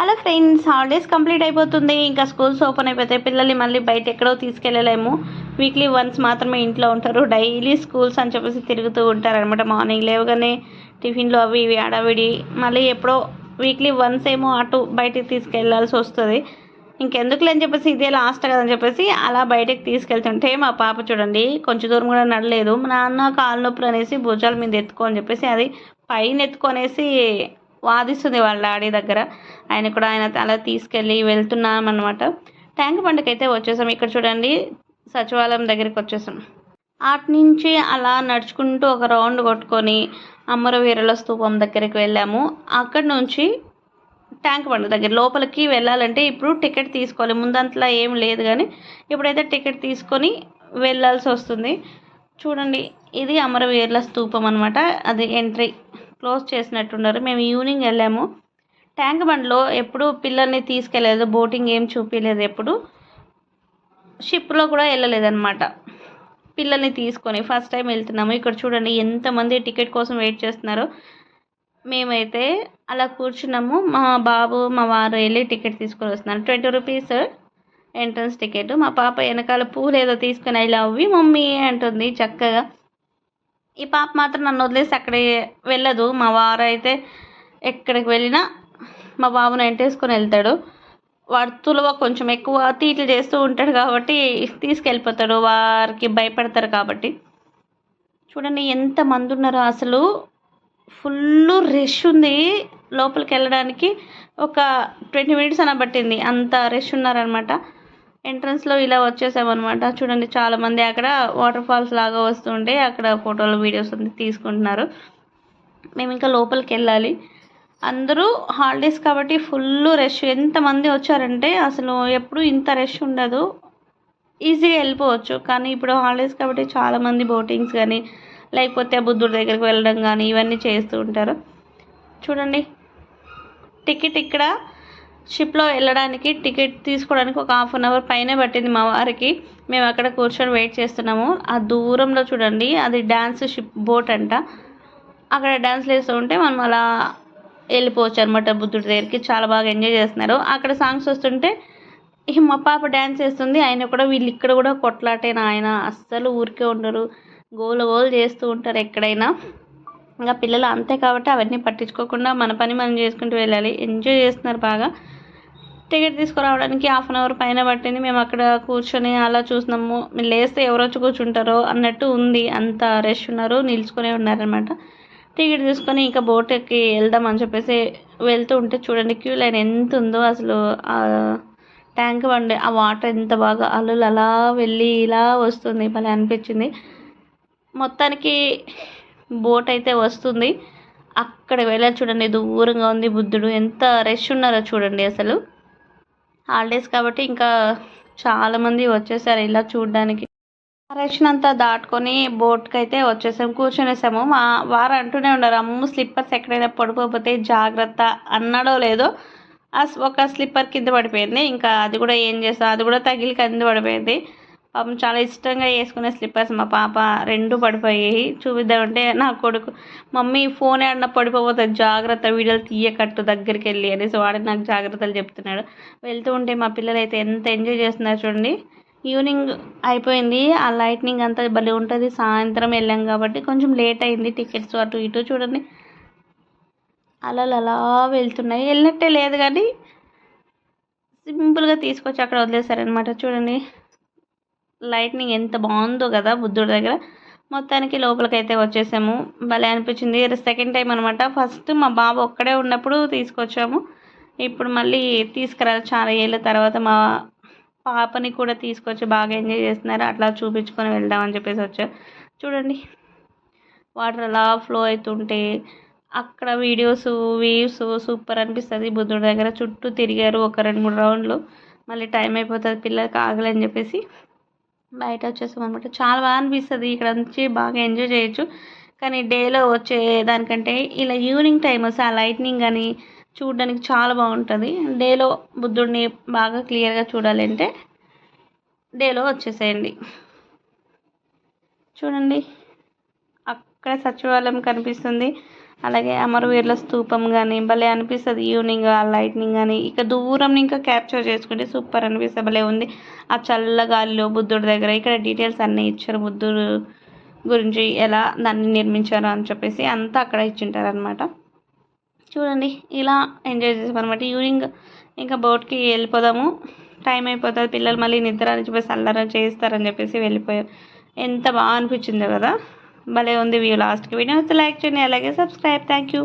Hello friends holidays complete అయిపోతుంది. ఇంకా schools open అయిపోతాయి పిల్లల్ని మళ్ళీ బయట ఎక్కడో తీసుకెళ్ళలేము. వీక్లీ వన్స్ మాత్రమే ఇంట్లో ఉంటారు. డైలీ స్కూల్స్ అని చెప్పేసి తిరుగుతూ ఉంటారు అనమాట మార్నింగ్ లేవగానే టిఫిన్లు అవి ఇవి అడవిడి మళ్ళీ ఎప్పుడో వీక్లీ వన్స్ ఏమో అటు బయటికి తీసుకెళ్ళాల్సి వస్తుంది. ఇంకెందుకులే అని చెప్పేసి ఇదే లాస్ట్ కదని చెప్పేసి అలా బయటకు తీసుకెళ్తుంటే మా పాప చూడండి కొంచెం దూరం కూడా నడలేదు. మా నాన్న కాలు నొప్పులు అనేసి భుజాల మీద ఎత్తుకో అని చెప్పేసి అది పైన ఎత్తుకొనేసి వాదిస్తుంది వాళ్ళ డాడీ దగ్గర. ఆయన కూడా ఆయన అలా తీసుకెళ్ళి వెళ్తున్నాం అనమాట ట్యాంక్ బండ్కి అయితే వచ్చేసాం. ఇక్కడ చూడండి సచివాలయం దగ్గరికి వచ్చేసాం. అటు నుంచి అలా నడుచుకుంటూ ఒక రౌండ్ కొట్టుకొని అమరవీరుల స్తూపం దగ్గరికి వెళ్ళాము. అక్కడ నుంచి ట్యాంక్ బండ్ దగ్గర లోపలికి వెళ్ళాలంటే ఇప్పుడు టికెట్ తీసుకోవాలి. ముందంతలా ఏం లేదు కానీ ఇప్పుడైతే టికెట్ తీసుకొని వెళ్ళాల్సి వస్తుంది. చూడండి ఇది అమరవీరుల స్తూపం అనమాట అది ఎంట్రీ. క్లోజ్ చేసినట్టున్నారు. మేము ఈవినింగ్ వెళ్ళాము. ట్యాంక్ బండ్లో ఎప్పుడు పిల్లల్ని తీసుకెళ్ళలేదు బోటింగ్ ఏం చూపించలేదు ఎప్పుడు. షిప్లో కూడా వెళ్ళలేదన్నమాట. పిల్లల్ని తీసుకొని ఫస్ట్ టైం వెళ్తున్నాము. ఇక్కడ చూడండి ఎంతమంది టికెట్ కోసం వెయిట్ చేస్తున్నారో. మేమైతే అలా కూర్చున్నాము. మా బాబు మా వారు వెళ్ళి టికెట్ తీసుకొని వస్తున్నారు. Twenty rupees entrance ticket. మా పాప వెనకాల పూలు ఏదో తీసుకుని ఐ లవ్ మమ్మీ అంటుంది చక్కగా. ఈ పాప మాత్రం నన్ను వదిలేసి అక్కడే వెళ్ళదు. మా వారు అయితే ఎక్కడికి వెళ్ళినా మా బాబుని వెంటేసుకొని వెళ్తాడు. వాడు తులవ కొంచెం ఎక్కువ తీట్లు చేస్తూ ఉంటాడు కాబట్టి తీసుకెళ్ళిపోతాడు. వారికి భయపడతారు కాబట్టి. చూడండి ఎంత మంది ఉన్నారో అసలు. ఫుల్ రష్ ఉంది. లోపలికి వెళ్ళడానికి ఒక ట్వంటీ మినిట్స్ అన్న పట్టింది. అంత రష్ ఉన్నారనమాట ఎంట్రన్స్లో ఇలా వచ్చేసామన్నమాట. చూడండి చాలామంది అక్కడ వాటర్ ఫాల్స్ లాగా వస్తుంటే అక్కడ ఫోటోలు వీడియోస్ అన్ని తీసుకుంటున్నారు. మేము ఇంకా లోపలికి వెళ్ళాలి. అందరూ హాలిడేస్ కాబట్టి ఫుల్ రష్ ఎంతమంది వచ్చారంటే అసలు ఎప్పుడు ఇంత రష్ ఉండదు. ఈజీగా వెళ్ళిపోవచ్చు. కానీ ఇప్పుడు హాలిడేస్ కాబట్టి చాలామంది బోటింగ్స్ కానీ లేకపోతే బుద్ధుడి దగ్గరికి వెళ్ళడం కానీ ఇవన్నీ చేస్తూ ఉంటారు. చూడండి టికెట్ ఇక్కడ షిప్లో వెళ్ళడానికి టికెట్ తీసుకోవడానికి ఒక హాఫ్ అన్ అవర్ పైనే పట్టింది మా వారికి. మేము అక్కడ కూర్చొని వెయిట్ చేస్తున్నాము. ఆ దూరంలో చూడండి అది డ్యాన్స్ షిప్ బోట్ అంట. అక్కడ డ్యాన్స్ వేస్తూ ఉంటే మనం అలా వెళ్ళిపోవచ్చు అనమాట బుద్ధుడి దగ్గరికి. చాలా బాగా ఎంజాయ్ చేస్తున్నారు. అక్కడ సాంగ్స్ వస్తుంటే మా పాప డ్యాన్స్ వేస్తుంది. ఆయన కూడా వీళ్ళు ఇక్కడ కూడా కొట్లాటేనా ఆయన? అస్సలు ఊరికే ఉండరు. గోల గోలు చేస్తూ ఉంటారు ఎక్కడైనా. ఇంకా పిల్లలు అంతే కాబట్టి అవన్నీ పట్టించుకోకుండా మన పని మనం చేసుకుంటూ వెళ్ళాలి. ఎంజాయ్ చేస్తున్నారు బాగా. టికెట్ తీసుకురావడానికి హాఫ్ అన్ అవర్ పైన పట్టింది. మేము అక్కడ కూర్చొని అలా చూసినాము. మీరు లేస్తే ఎవరు వచ్చి కూర్చుంటారో అన్నట్టు ఉంది. అంత రష్ ఉన్నారు. నిల్చుకునే ఉన్నారనమాట టికెట్ తీసుకొని ఇంకా బోట్కి వెళ్దాం అని చెప్పేసి వెళ్తూ ఉంటే చూడండి క్యూ లైన్ ఎంత ఉందో అసలు. ఆ ట్యాంక్ బండి ఆ వాటర్ ఎంత బాగా అల్లులు అలా వెళ్ళి ఇలా వస్తుంది. భలే అనిపించింది. మొత్తానికి బోట్ అయితే వస్తుంది. అక్కడ వెళ్ళాలి చూడండి. దూరంగా ఉంది బుద్ధుడు. ఎంత రష్ ఉన్నారో చూడండి అసలు. హాలిడేస్ కాబట్టి ఇంకా చాలామంది వచ్చేసారు ఇలా చూడడానికి. ఆ అంతా దాటుకొని బోట్కి అయితే వచ్చేసాము కూర్చొనేసాము. మా వారు అంటూనే ఉన్నారు అమ్మ స్లిప్పర్స్ ఎక్కడైనా పడిపోతే జాగ్రత్త అన్నాడో లేదో ఆ స్- ఒక స్లిప్పర్ కింద పడిపోయింది. ఇంకా అది కూడా ఏం చేస్తాం అది కూడా తగిలి కింద పడిపోయింది. పాపం చాలా ఇష్టంగా వేసుకునే స్లిప్పర్స్ మా పాప రెండు పడిపోయాయి. చూపిద్దామంటే నా కొడుకు మమ్మీ ఫోన్ ఏమన్నా పడిపోతుంది జాగ్రత్త వీడియోలు తీయకట్టు దగ్గరికి వెళ్ళి అనేసి వాడు నాకు జాగ్రత్తలు చెప్తున్నాడు. వెళ్తూ ఉంటే మా పిల్లలు అయితే ఎంత ఎంజాయ్ చేస్తున్నారు చూడండి. ఈవినింగ్ అయిపోయింది. ఆ లైట్నింగ్ అంతా భలే ఉంటుంది. సాయంత్రం వెళ్ళాం కాబట్టి కొంచెం లేట్ అయింది. టికెట్స్ అటు ఇటు చూడండి. అలలు అలా వెళ్తున్నాయి. వెళ్ళినట్టే లేదు కానీ సింపుల్గా తీసుకొచ్చి అక్కడ వదిలేశారనమాట చూడండి. లైట్నింగ్ ఎంత బాగుందో కదా బుద్ధుడి దగ్గర. మొత్తానికి లోపలికి అయితే వచ్చేసాము. భలే అనిపించింది. సెకండ్ టైం అనమాట ఫస్ట్ మా బాబు ఒక్కడే ఉన్నప్పుడు తీసుకొచ్చాము. ఇప్పుడు మళ్ళీ తీసుకురాలి. చాలా ఏళ్ళ తర్వాత మా పాపని కూడా తీసుకొచ్చి బాగా ఎంజాయ్ చేస్తున్నారు. అట్లా చూపించుకొని వెళ్దామని చెప్పేసి వచ్చారు. చూడండి. వాటర్ అలా ఫ్లో అవుతుంటే అక్కడ వీడియోస్ వేవ్స్ సూపర్ అనిపిస్తుంది. బుద్ధుడి దగ్గర చుట్టూ తిరిగారు ఒక రెండు మూడు రౌండ్లు. మళ్ళీ టైం అయిపోతుంది. పిల్లలకి ఆగలని చెప్పేసి బయట వచ్చేసాం అనమాట చాలా బాగా అనిపిస్తుంది. ఇక్కడ నుంచి బాగా ఎంజాయ్ చేయొచ్చు. కానీ డేలో వచ్చే దానికంటే ఇలా ఈవినింగ్ టైం వస్తే ఆ లైట్నింగ్ అని చూడడానికి చాలా బాగుంటుంది. డేలో బుద్ధుడిని బాగా క్లియర్గా చూడాలి అంటే డేలో వచ్చేసేయండి. చూడండి. అక్కడ సచివాలయం కనిపిస్తుంది. అలాగే అమరవీరుల స్తూపం కానీ భలే అనిపిస్తుంది ఈవినింగ్ ఆ లైట్నింగ్ కానీ ఇక దూరం ఇంకా క్యాప్చర్ చేసుకుంటే సూపర్ అనిపిస్తుంది. భలే ఉంది. ఆ చల్ల గాలిలో బుద్ధుడి దగ్గర ఇక్కడ డీటెయిల్స్ అన్నీ ఇచ్చారు బుద్ధుడు గురించి ఎలా దాన్ని నిర్మించారు అని చెప్పేసి అంతా అక్కడ ఇచ్చింటారు అనమాట చూడండి ఇలా ఎంజాయ్ చేసాం అనమాట ఈవినింగ్ ఇంకా బోట్కి వెళ్ళిపోదాము. టైం అయిపోతుంది. పిల్లలు మళ్ళీ నిద్ర అని చెప్పేసి అల్లరి చేస్తారని చెప్పేసి వెళ్ళిపోయాం ఎంత బాగా అనిపించిందో కదా. భలే ఉంది వ్యూ లాస్ట్కి వీడియో లైక్ చేయండి అలాగే సబ్స్క్రైబ్ థ్యాంక్ యూ